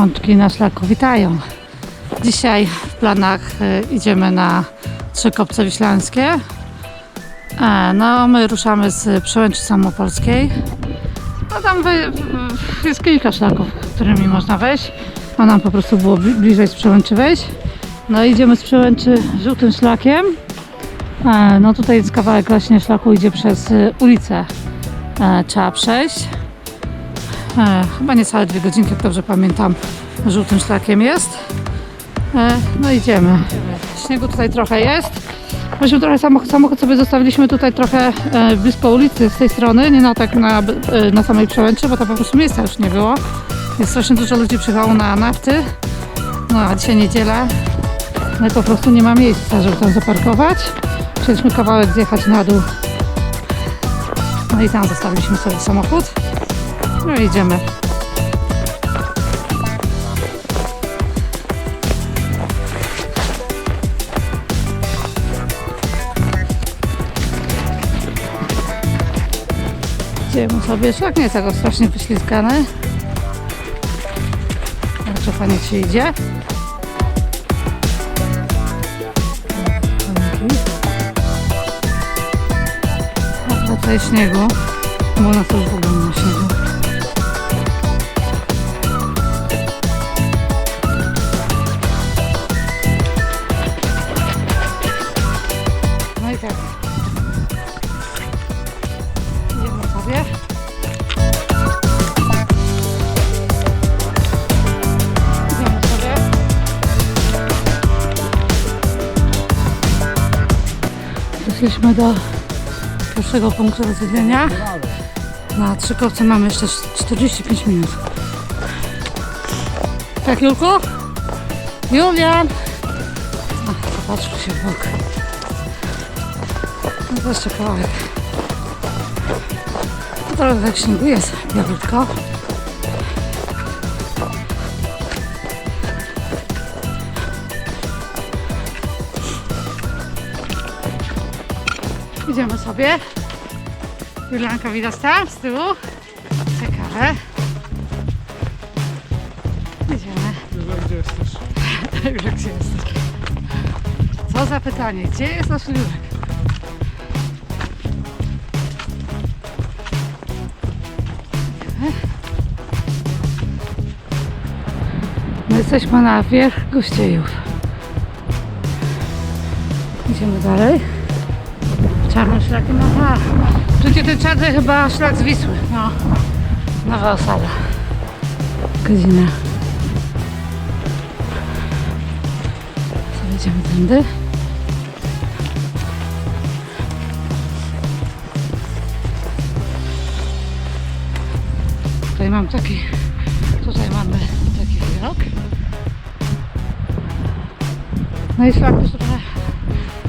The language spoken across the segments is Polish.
Mączki na szlaku witają. Dzisiaj w planach e, idziemy na Trzy Kopce Wiślańskie. E, No, my ruszamy z Przełęczy Samopolskiej. No tam jest kilka szlaków, którymi można wejść. A nam po prostu było bli- bliżej z Przełęczy wejść. No idziemy z Przełęczy żółtym szlakiem. E, No tutaj jest kawałek właśnie szlaku, idzie przez ulicę. Trzeba przejść. E, chyba niecałe dwie godzinki, jak dobrze pamiętam, żółtym szlakiem jest. E, no idziemy. Śniegu tutaj trochę jest. Myśmy trochę samochód, samochód sobie zostawiliśmy tutaj trochę e, blisko ulicy z tej strony, nie na tak na, e, na samej przełęczy, bo tam po prostu miejsca już nie było. Jest strasznie dużo ludzi przyjechało na narty. No a dzisiaj niedziela. No i po prostu nie ma miejsca, żeby tam zaparkować. Chcieliśmy kawałek zjechać na dół. No i tam zostawiliśmy sobie samochód. No idziemy. Idziemy sobie. Szlak nie jest tak strasznie wyślizgany. Także fajnie się idzie. Tutaj śniegu. Bo na to już w Doszliśmy do pierwszego punktu rozwidlenia. Na Trzykowce mamy jeszcze 45 minut. Tak, Julku? Julian! Ach, popatrzmy się w bok. No to jeszcze kawałek. Trochę tak śniegu jest, białutko. Idziemy sobie. Julianka widać tam z tyłu. Ciekawe. Idziemy. Gdzie jesteś? Julek, gdzie jesteś? Co za pytanie? Gdzie jest nasz Julek? My jesteśmy na wierzch Gościejów. Idziemy dalej. Czarnym szlakiem, aha. Przecież ten czarny chyba szlak z Wisły. No. Nowa osada. Godzina. Co idziemy tędy? Tutaj mam taki, tutaj mamy taki widok. No i szlak już trochę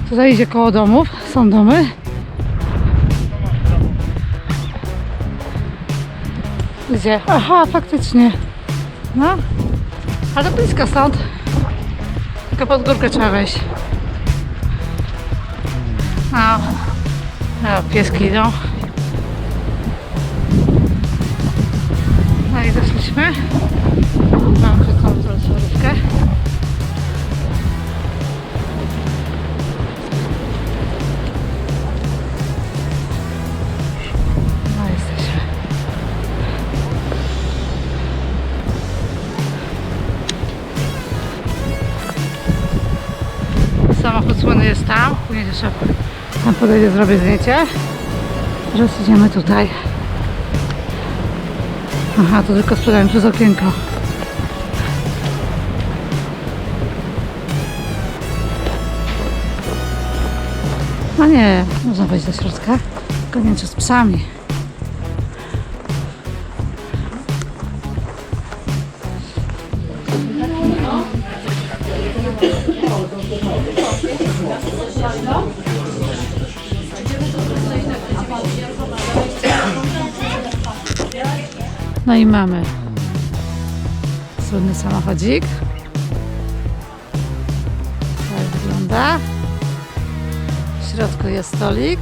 tutaj idzie koło domów, są domy. Gdzie? Aha, faktycznie. No, ale blisko stąd. Tylko pod górkę trzeba wejść. No, no pieski idą. No i doszliśmy. Mam przed sobą transportówkę. Samochód słony jest tam. Później jeszcze tam podejdę, zrobię zdjęcie. Teraz idziemy tutaj. Aha, to tylko sprzedałem przez okienko. No nie, można wejść do środka. Tylko z psami. No i mamy słynny samochodzik. Tak wygląda. W środku jest stolik.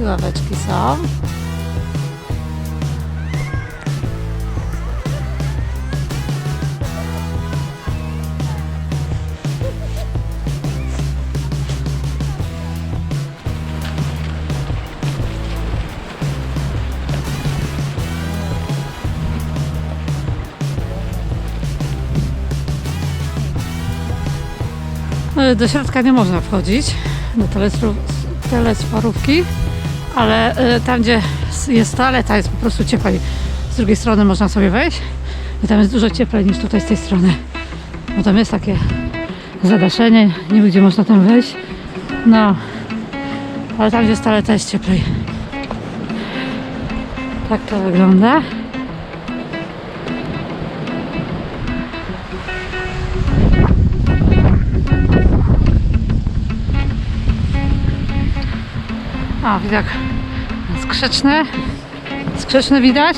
I ławeczki są. Do środka nie można wchodzić, do telesporówki, ale e, tam, gdzie jest toaleta, jest po prostu cieplej. Z drugiej strony można sobie wejść i tam jest dużo cieplej niż tutaj z tej strony. Bo tam jest takie zadaszenie, nie wiem, gdzie można tam wejść. No, ale tam, gdzie jest toaleta, jest cieplej. Tak to wygląda. O, widok skrzeczny. Skrzeczny widać.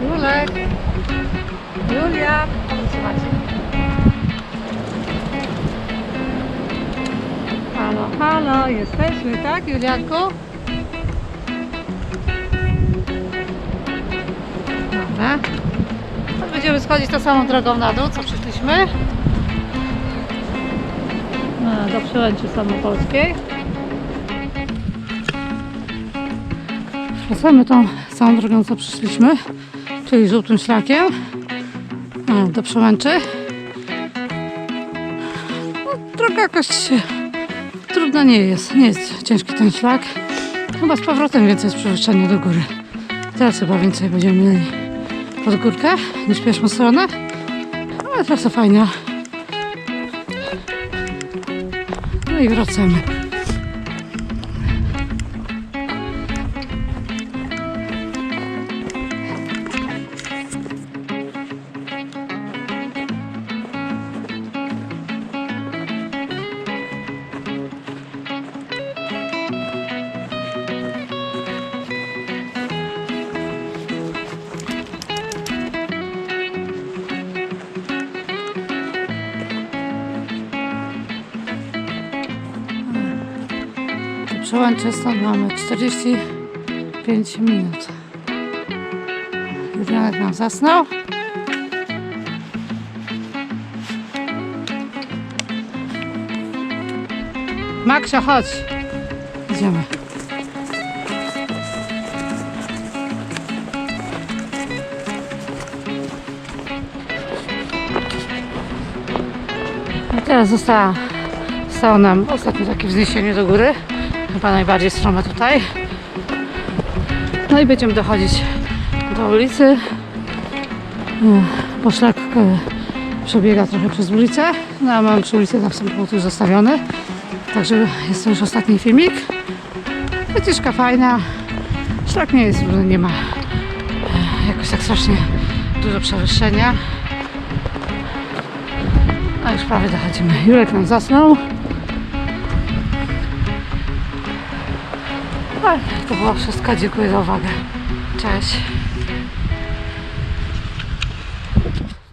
Julek. Julia. Halo, halo, jesteśmy, tak, Julianku? Będziemy schodzić tą samą drogą na dół, co przyszliśmy. Do przełęczy samopolskiej. Wracamy tą samą drogą, co przyszliśmy, czyli żółtym szlakiem do przełęczy. No, droga jakoś trudna nie jest, nie jest ciężki ten szlak. Chyba z powrotem więcej jest przewyższenia do góry. Teraz chyba więcej będziemy mieli pod górkę niż pierwszą stronę. Ale teraz to fajnie. No i wracamy. Do przełęczy stąd mamy 45 minut. Julianek nam zasnął. Maksio, chodź. Idziemy. I teraz została, zostało nam ostatnie takie wzniesienie do góry. Chyba najbardziej strome tutaj. No i będziemy dochodzić do ulicy. E, Bo szlak e, przebiega trochę przez ulicę. No a mam przy ulicy tam samochód już zostawiony. Także jest to już ostatni filmik. Wycieczka fajna. Szlak nie jest, nie ma e, jakoś tak strasznie dużo przewyższenia. A już prawie dochodzimy. Jurek nam zasnął. A, to było wszystko. Dziękuję za uwagę. Cześć.